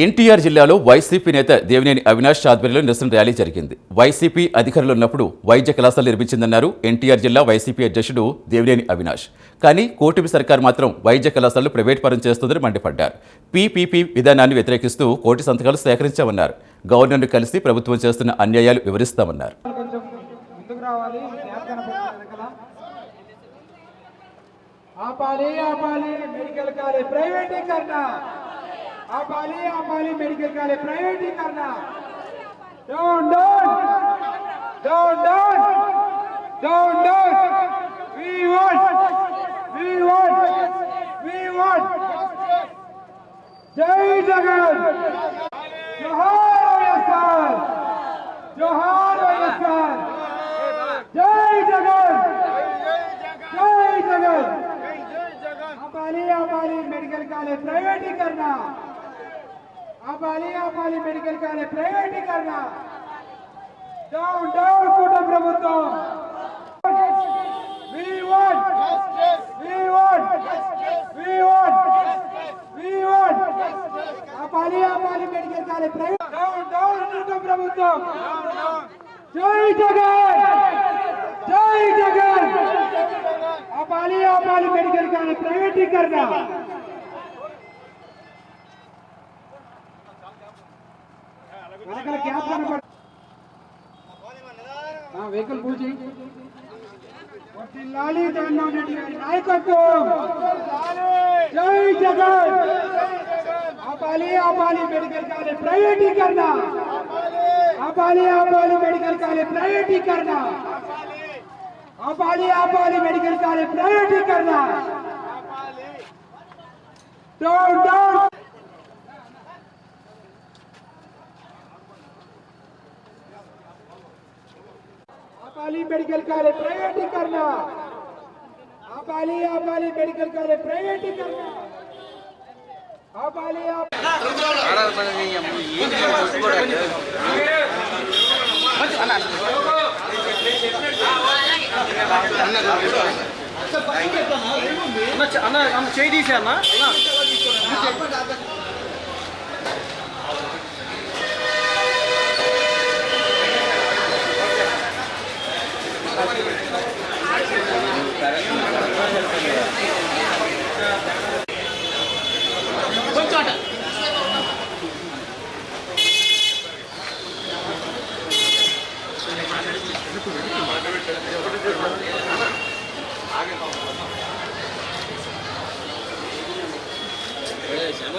ఎన్టీఆర్ జిల్లాలో వైసీపీ నేత దేవినేని అవినాష్ ఆధ్వర్యంలో నిరసన ర్యాలీ జరిగింది. వైసీపీ అధికారులు ఉన్నప్పుడు వైద్య కళాశాల నిర్మించిందన్నారు ఎన్టీఆర్ జిల్లా వైసీపీ అధ్యక్షుడు దేవినేని అవినాష్. కానీ కూటమి సర్కార్ మాత్రం వైద్య కళాశాలలు ప్రైవేట్ పరం చేస్తుందని మండిపడ్డారు. పీపీపీ విధానాన్ని వ్యతిరేకిస్తూ కోటి సంతకాలు సేకరించామన్నారు. గవర్నర్ను కలిసి ప్రభుత్వం చేస్తున్న అన్యాయాలు వివరిస్తామన్నారు. ఆపాలి ఆపాలి మెడికల్ కాలేజ్ ప్రైవేటీకరణ. अपाली अपाली मेडिकल कॉलेज प्राइवेट ही करना don't don't don't don't don't don't we want we want we want जय जगन जोहार वयस्कर जोहार वयस्कर जय जगन जय जगन अपाली अबाली मेडिकल कॉलेज प्राइवेट ही करना ఆపాలి ఆపాలి మెడికల్ కాలేజ్ ప్రైవేటీకరణ డౌన్ డౌన్ కూట ప్రభుత్వం We want We want We want We want ఆపాలి ఆపాలి medical college private down down కూట ప్రభుత్వం జై జగన్ జై జగన్ ఆపాలి ఆపాలి మెడికల్ కాలేజ్ ప్రైవేటీకరణ వెనకాల గ్యాప్ కనపడ వెహికల్ పూజ వర్ధిల్లాలి జగన్మోహన్ రెడ్డి గారి నాయకత్వం జై జగన్ ఆపాలి ఆపాలి మెడికల్ కాలేజ్ ప్రైవేటీకరణ ఆపాలి ఆపాలి మెడికల్ కాలేజ్ ప్రైవేటీకరణ ఆపాలి ఆపాలి మెడికల్ కాలేజ్ ప్రైవేటీకరణ డౌన్ డౌన్ ఆపాలి మెడికల్ కాలేజ్ ప్రైవేటీకరణ ఆపాలి ఆపాలి మెడికల్ కాలేజ్ ప్రైవేటీకరణ ఆపాలి ఆపాలి అన్న అన్న చేయి తీసా అన్న అన్న శ్యామ